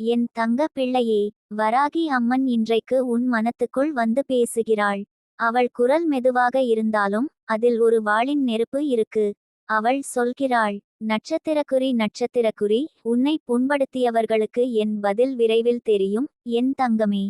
என் தங்க பிள்ளையே வராகி அம்மன் இன்றைக்கு உன் மனத்துக்குள் வந்து பேசுகிறாள். அவள் குரல் மெதுவாக இருந்தாலும் அதில் ஒரு வாளின் நெருப்பு இருக்கு. அவள் சொல்கிறாள் நட்சத்திரக்குறி நட்சத்திரக்குறி உன்னை புண்படுத்தியவர்களுக்கு என் பதில் விரைவில் தெரியும் என் தங்கமே.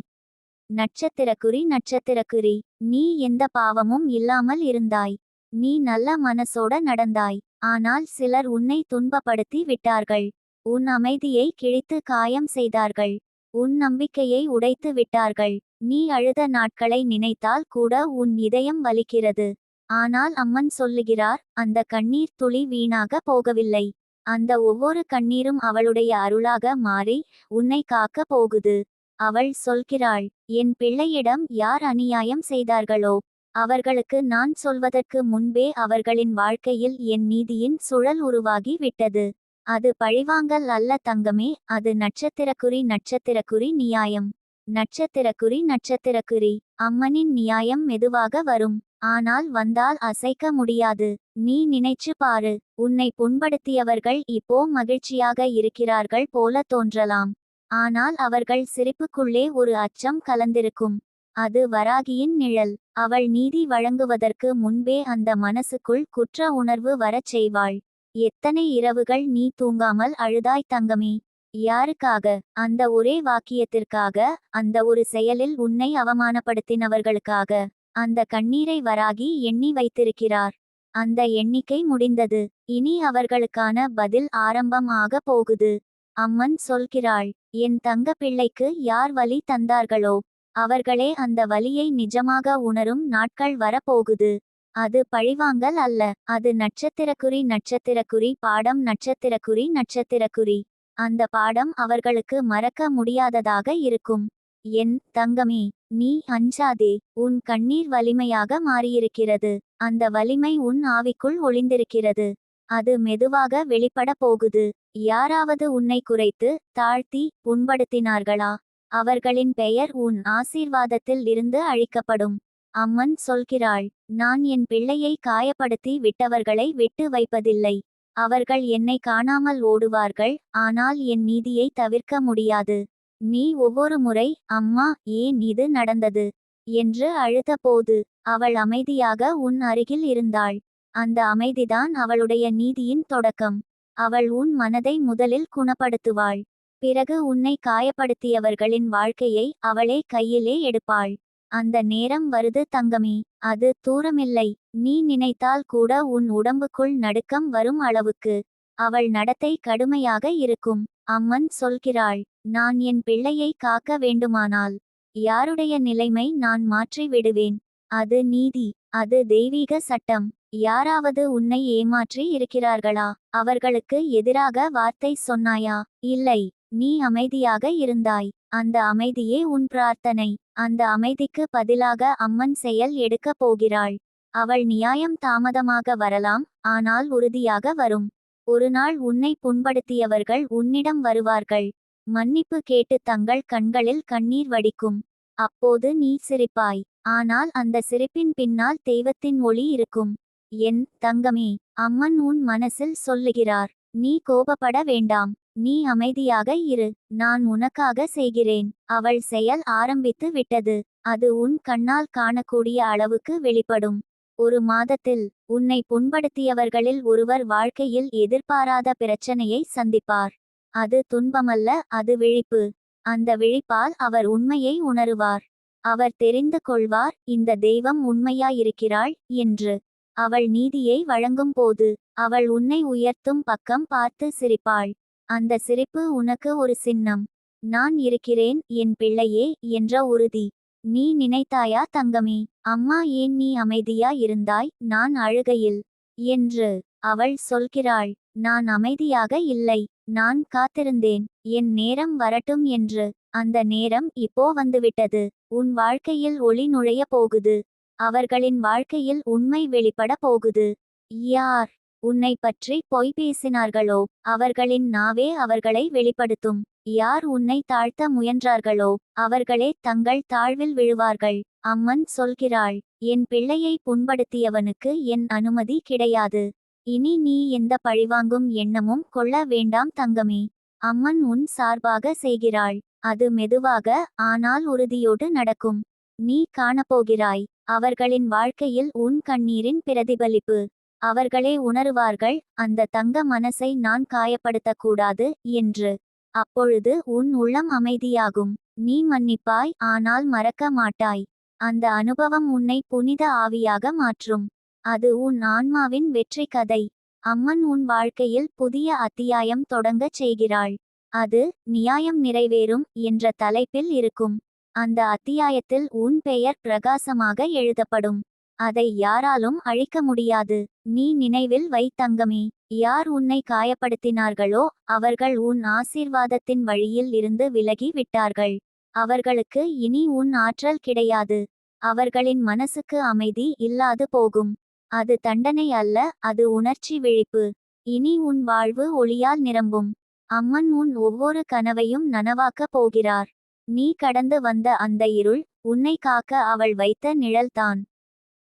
நட்சத்திரக்குறி நட்சத்திரக்குறி நீ எந்த பாவமும் இல்லாமல் இருந்தாய். நீ நல்ல மனசோட நடந்தாய். ஆனால் சிலர் உன்னை துன்பப்படுத்தி விட்டார்கள். உன் அமைதியை கிழித்து காயம் செய்தார்கள். உன் நம்பிக்கையை உடைத்து விட்டார்கள். நீ அழுத நாட்களை நினைத்தால் கூட உன் இதயம் வலிக்கிறது. ஆனால் அம்மன் சொல்லுகிறார் அந்த கண்ணீர் துளி வீணாக போகவில்லை. அந்த ஒவ்வொரு கண்ணீரும் அவளுடைய அருளாக மாறி உன்னை காக்க போகுது. அவள் சொல்கிறாள் என் பிள்ளையிடம் யார் அநியாயம் செய்தார்களோ? அவர்களுக்கு நான் சொல்வதற்கு முன்பே அவர்களின் வாழ்க்கையில் என் நீதியின் சுழல் உருவாகி விட்டது. அது பழிவாங்கல் அல்ல தங்கமே அது நட்சத்திரக்குறி நட்சத்திரக்குறி நியாயம். நட்சத்திரக்குறி நட்சத்திரக்குறி அம்மனின் நியாயம் மெதுவாக வரும். ஆனால் வந்தால் அசைக்க முடியாது. நீ நினைச்சு பாரு உன்னை புண்படுத்தியவர்கள் இப்போ மகிழ்ச்சியாக இருக்கிறார்கள் போல தோன்றலாம். ஆனால் அவர்கள் சிரிப்புக்குள்ளே ஒரு அச்சம் கலந்திருக்கும். அது வராகியின் நிழல். அவள் நீதி வழங்குவதற்கு முன்பே அந்த மனசுக்குள் குற்ற உணர்வு வரச் செய்வாள். எத்தனை இரவுகள் நீ தூங்காமல் அழுதாய் தங்கமே? யாருக்காக? அந்த ஒரே வாக்கியத்திற்காக அந்த ஒரு செயலில் உன்னை அவமானப்படுத்தினவர்களுக்காக. அந்த கண்ணீரை வராகி எண்ணி வைத்திருக்கிறார். அந்த எண்ணிக்கை முடிந்தது. இனி அவர்களுக்கான பதில் ஆரம்பம் ஆக போகுது. அம்மன் சொல்கிறாள் என் தங்க பிள்ளைக்கு யார் வலி தந்தார்களோ? அவர்களே அந்த வலியை நிஜமாக உணரும் நாட்கள் வரப்போகுது. அது பழிவாங்கல் அல்ல. அது நட்சத்திரக்குறி நட்சத்திரக்குறி பாடம் நட்சத்திரக்குறி நட்சத்திரக்குறி. அந்த பாடம் அவர்களுக்கு மறக்க முடியாததாக இருக்கும். என் தங்கமே நீ அஞ்சாதே உன் கண்ணீர் வலிமையாக மாறியிருக்கிறது. அந்த வலிமை உன் ஆவிக்குள் ஒளிந்திருக்கிறது. அது மெதுவாக வெளிப்பட போகுது. யாராவது உன்னை குறைத்து தாழ்த்தி புண்படுத்தினார்களா? அவர்களின் பெயர் உன் ஆசீர்வாதத்தில் இருந்து அழிக்கப்படும். அம்மன் சொல்கிறாள் நான் என் பிள்ளையை காயப்படுத்தி விட்டவர்களை விட்டு வைப்பதில்லை. அவர்கள் என்னை காணாமல் ஓடுவார்கள் ஆனால் என் நீதியை தவிர்க்க முடியாது. நீ ஒவ்வொரு முறை அம்மா ஏன் இது நடந்தது என்று அழுதபோது அவள் அமைதியாக உன் அருகில் இருந்தாள். அந்த அமைதிதான் அவளுடைய நீதியின் தொடக்கம். அவள் உன் மனதை முதலில் குணப்படுத்துவாள். பிறகு உன்னை காயப்படுத்தியவர்களின் வாழ்க்கையை அவளே கையிலே எடுப்பாள். அந்த நேரம் வருது தங்கமே. அது தூரமில்லை. நீ நினைத்தால் கூட உன் உடம்புக்குள் நடுக்கம் வரும் அளவுக்கு. அவள் நடத்தை கடுமையாக இருக்கும். அம்மன் சொல்கிறாள் நான் என் பிள்ளையை காக்க வேண்டுமானால் யாருடைய நிலைமை நான் மாற்றி விடுவேன்? அது நீதி அது தெய்வீக சட்டம். யாராவது உன்னை ஏமாற்றி இருக்கிறார்களா? அவர்களுக்கு எதிராக வார்த்தை சொன்னாயா? இல்லை நீ அமைதியாக இருந்தாய். அந்த அமைதியே உன் பிரார்த்தனை. அந்த அமைதிக்கு பதிலாக அம்மன் செயல் எடுக்கப் போகிறாள். அவள் நியாயம் தாமதமாக வரலாம் ஆனால் உறுதியாக வரும். ஒருநாள் உன்னை புண்படுத்தியவர்கள் உன்னிடம் வருவார்கள். மன்னிப்பு கேட்டு தங்கள் கண்களில் கண்ணீர் வடிக்கும். அப்போது நீ சிரிப்பாய். ஆனால் அந்த சிரிப்பின் பின்னால் தெய்வத்தின் ஒளி இருக்கும். என் தங்கமே அம்மன் உன் மனசில் சொல்லுகிறார். நீ கோபப்பட வேண்டாம். நீ அமைதியாக இரு நான் உனக்காக செய்கிறேன். அவள் செயல் ஆரம்பித்து விட்டது. அது உன் கண்ணால் காணக்கூடிய அளவுக்கு வெளிப்படும். ஒரு மாதத்தில் உன்னை புண்படுத்தியவர்களில் ஒருவர் வாழ்க்கையில் எதிர்பாராத பிரச்சனையை சந்திப்பார். அது துன்பமல்ல அது விழிப்பு. அந்த விழிப்பால் அவர் உண்மையை உணருவார். அவர் தெரிந்து கொள்வார் இந்த தெய்வம் உண்மையாயிருக்கிறாள் என்று. அவள் நீதியை வழங்கும் போது அவள் உன்னை உயர்த்தும் பக்கம் பார்த்து சிரிப்பாள். அந்த சிரிப்பு உனக்கு ஒரு சின்னம். நான் இருக்கிறேன் என் பிள்ளையே என்ற உறுதி. நீ நினைத்தாயா தங்கமே? அம்மா ஏன் நீ அமைதியா இருந்தாய்? நான் அழுகையில். என்று அவள் சொல்கிறாள். நான் அமைதியாக இல்லை. நான் காத்திருந்தேன். என் நேரம் வரட்டும் என்று. அந்த நேரம் இப்போ வந்துவிட்டது. உன் வாழ்க்கையில் ஒளி நுழைய போகுது. அவர்களின் வாழ்க்கையில் உண்மை வெளிப்பட போகுது. யார்? உன்னை பற்றி பொய் பேசினார்களோ? அவர்களின் நாவே அவர்களை வெளிப்படுத்தும். யார் உன்னை தாழ்த்த முயன்றார்களோ? அவர்களே தங்கள் தாழ்வில் விழுவார்கள். அம்மன் சொல்கிறாள் என் பிள்ளையை புண்படுத்தியவனுக்கு என் அனுமதி கிடையாது. இனி நீ எந்த பழிவாங்கும் எண்ணமும் கொள்ள வேண்டாம் தங்கமே அம்மன் உன் சார்பாக செய்கிறாள். அது மெதுவாக ஆனால் உறுதியோடு நடக்கும். நீ காணப்போகிறாய். அவர்களின் வாழ்க்கையில் உன் கண்ணீரின் பிரதிபலிப்பு. அவர்களே உணருவார்கள் அந்த தங்க மனசை நான் காயப்படுத்தக்கூடாது என்று. அப்பொழுது உன் உள்ளம் அமைதியாகும் நீ மன்னிப்பாய் ஆனால் மறக்க மாட்டாய். அந்த அனுபவம் உன்னை புனித ஆவியாக மாற்றும். அது உன் ஆன்மாவின் வெற்றி கதை. அம்மன் உன் வாழ்க்கையில் புதிய அத்தியாயம் தொடங்கச் செய்கிறாள். அது நியாயம் நிறைவேறும் என்ற தலைப்பில் இருக்கும். அந்த அத்தியாயத்தில் உன் பெயர் பிரகாசமாக எழுதப்படும். அதை யாராலும் அழிக்க முடியாது. நீ நினைவில் வை தங்கமே. யார் உன்னை காயப்படுத்தினார்களோ அவர்கள் உன் ஆசீர்வாதத்தின் வழியில் இருந்து விலகி விட்டார்கள். அவர்களுக்கு இனி உன் ஆற்றல் கிடையாது. அவர்களின் மனசுக்கு அமைதி இல்லாது போகும். அது தண்டனை அல்ல அது உணர்ச்சி விழிப்பு. இனி உன் வாழ்வு ஒளியால் நிரம்பும். அம்மன் உன் ஒவ்வொரு கனவையும் நனவாக்கப் போகிறார். நீ கடந்து வந்த அந்த இருள் உன்னை காக்க அவள் வைத்த நிழல்தான்.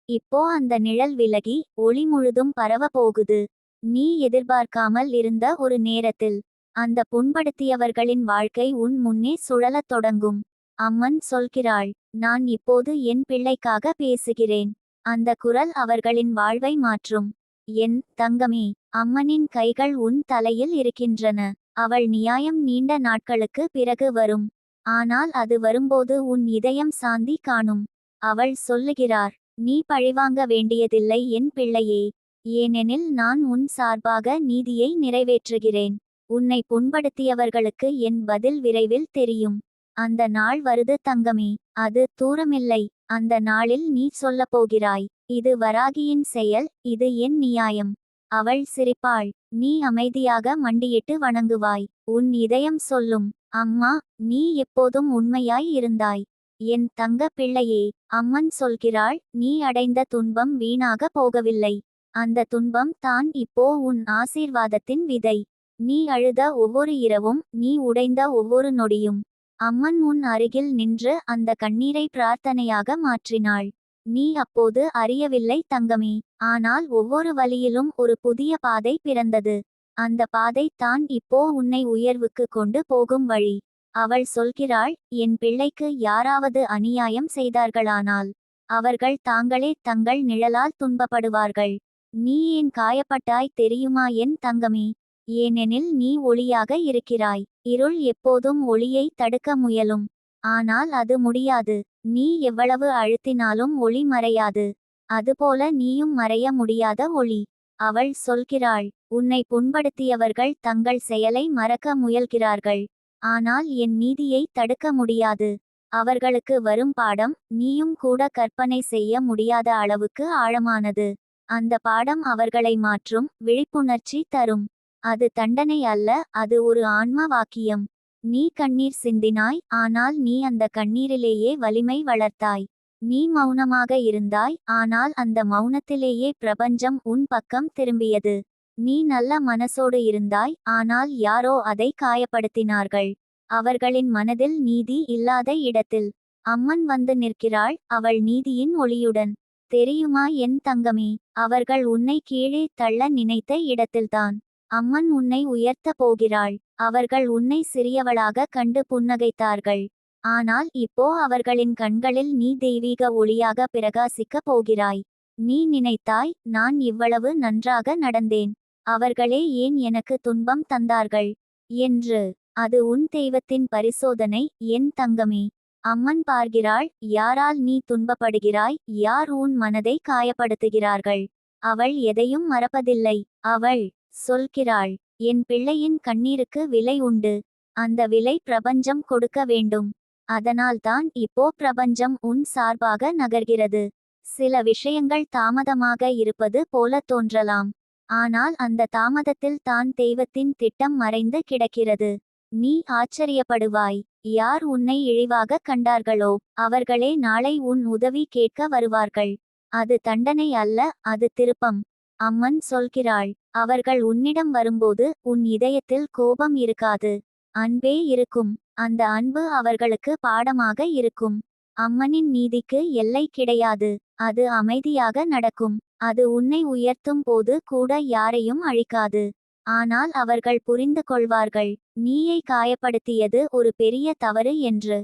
இப்போ அந்த நிழல் விலகி ஒளி முழுதும் பரவ போகுது நீ எதிர்பார்க்காமல் இருந்த ஒரு நேரத்தில் அந்த புண்படுத்தியவர்களின் வாழ்க்கை உன் முன்னே சுழலத் தொடங்கும். அம்மன் சொல்கிறாள் நான் இப்போது என் பிள்ளைக்காக பேசுகிறேன். அந்த குரல் அவர்களின் வாழ்வை மாற்றும். என் தங்கமே அம்மனின் கைகள் உன் தலையில் இருக்கின்றன. அவள் நியாயம் நீண்ட நாட்களுக்கு பிறகு வரும். ஆனால் அது வரும்போது உன் இதயம் சாந்தி காணும். அவள் சொல்லுகிறார் நீ பழிவாங்க வேண்டியதில்லை என் பிள்ளையே. ஏனெனில் நான் உன் சார்பாக நீதியை நிறைவேற்றுகிறேன். உன்னை புண்படுத்தியவர்களுக்கு என் பதில் விரைவில் தெரியும். அந்த நாள் வருது தங்கமே. அது தூரமில்லை. அந்த நாளில் நீ சொல்லப் போகிறாய் இது வராகியின் செயல். இது என் நியாயம். அவள் சிரிப்பாள். நீ அமைதியாக மண்டியிட்டு வணங்குவாய். உன் இதயம் சொல்லும். அம்மா நீ எப்போதும் உண்மையாய் இருந்தாய். என் தங்க பிள்ளையே அம்மன் சொல்கிறாள் நீ அடைந்த துன்பம் வீணாக போகவில்லை. அந்த துன்பம் தான் இப்போ உன் ஆசீர்வாதத்தின் விதை. நீ அழுத ஒவ்வொரு இரவும் நீ உடைந்த ஒவ்வொரு நொடியும். அம்மன் உன் அருகில் நின்று அந்த கண்ணீரை பிரார்த்தனையாக மாற்றினாள். நீ அப்போது அறியவில்லை தங்கமே. ஆனால் ஒவ்வொரு வழியிலும் ஒரு புதிய பாதை பிறந்தது. அந்த பாதை தான் இப்போ உன்னை உயர்வுக்கு கொண்டு போகும் வழி. அவள் சொல்கிறாள் என் பிள்ளைக்கு யாராவது அநியாயம் செய்தார்களானால் அவர்கள் தாங்களே தங்கள் நிழலால் துன்பப்படுவார்கள். நீ ஏன் காயப்பட்டாய் தெரியுமா என் தங்கமே? ஏனெனில் நீ ஒளியாக இருக்கிறாய். இருள் எப்போதும் ஒளியை தடுக்க முயலும். ஆனால் அது முடியாது. நீ எவ்வளவு அழுத்தினாலும் ஒளி மறையாது. அதுபோல நீயும் மறைய முடியாத ஒளி. அவள் சொல்கிறாள் உன்னை புண்படுத்தியவர்கள் தங்கள் செயலை மறக்க முயல்கிறார்கள். ஆனால் என் நீதியை தடுக்க முடியாது. அவர்களுக்கு வரும் பாடம் நீயும் கூட கற்பனை செய்ய முடியாத அளவுக்கு ஆழமானது. அந்த பாடம் அவர்களை மாற்றும் விழிப்புணர்ச்சி தரும். அது தண்டனை அல்ல அது ஒரு ஆன்ம வாக்கியம். நீ கண்ணீர் சிந்தினாய் ஆனால் நீ அந்த கண்ணீரிலேயே வலிமை வளர்த்தாய். நீ மௌனமாக இருந்தாய் ஆனால் அந்த மௌனத்திலேயே பிரபஞ்சம் உன் பக்கம் திரும்பியது. நீ நல்ல மனசோடு இருந்தாய் ஆனால் யாரோ அதை காயப்படுத்தினார்கள். அவர்களின் மனதில் நீதி இல்லாத இடத்தில் அம்மன் வந்து நிற்கிறாள் அவள் நீதியின் ஒளியுடன். தெரியுமா என் தங்கமே அவர்கள் உன்னை கீழே தள்ள நினைத்த இடத்தில்தான். அம்மன் உன்னை உயர்த்த போகிறாள் அவர்கள் உன்னை சிறியவளாக கண்டு புன்னகைத்தார்கள். ஆனால் இப்போ அவர்களின் கண்களில் நீ தெய்வீக ஒளியாக பிரகாசிக்க போகிறாய். நீ நினைத்தாய் நான் இவ்வளவு நன்றாக நடந்தேன். அவர்களே ஏன் எனக்கு துன்பம் தந்தார்கள்? என்று. அது உன் தெய்வத்தின் பரிசோதனை என் தங்கமே. அம்மன் பார்கிறாள் யாரால் நீ துன்பப்படுகிறாய்? யார் உன் மனதை காயப்படுத்துகிறார்கள்? அவள் எதையும் மறப்பதில்லை. அவள் சொல்கிறாள் என் பிள்ளையின் கண்ணீருக்கு விலை உண்டு. அந்த விலை பிரபஞ்சம் கொடுக்க வேண்டும். அதனால்தான் இப்போ பிரபஞ்சம் உன் சார்பாக நகர்கிறது. சில விஷயங்கள் தாமதமாக இருப்பது போல தோன்றலாம். ஆனால் அந்த தாமதத்தில் தான் தெய்வத்தின் திட்டம் மறைந்து கிடக்கிறது. நீ ஆச்சரியப்படுவாய். யார் உன்னை இழிவாக கண்டார்களோ அவர்களே நாளை உன் உதவி கேட்க வருவார்கள். அது தண்டனை அல்ல அது திருப்பம். அம்மன் சொல்கிறாள் அவர்கள் உன்னிடம் வரும்போது உன் இதயத்தில் கோபம் இருக்காது. அன்பே இருக்கும். அந்த அன்பு அவர்களுக்கு பாடமாக இருக்கும். அம்மனின் நீதிக்கு எல்லை கிடையாது. அது அமைதியாக நடக்கும். அது உன்னை உயர்த்தும் போது கூட யாரையும் அழிக்காது. ஆனால் அவர்கள் புரிந்து கொள்வார்கள் நீயை காயப்படுத்தியது ஒரு பெரிய தவறு என்று.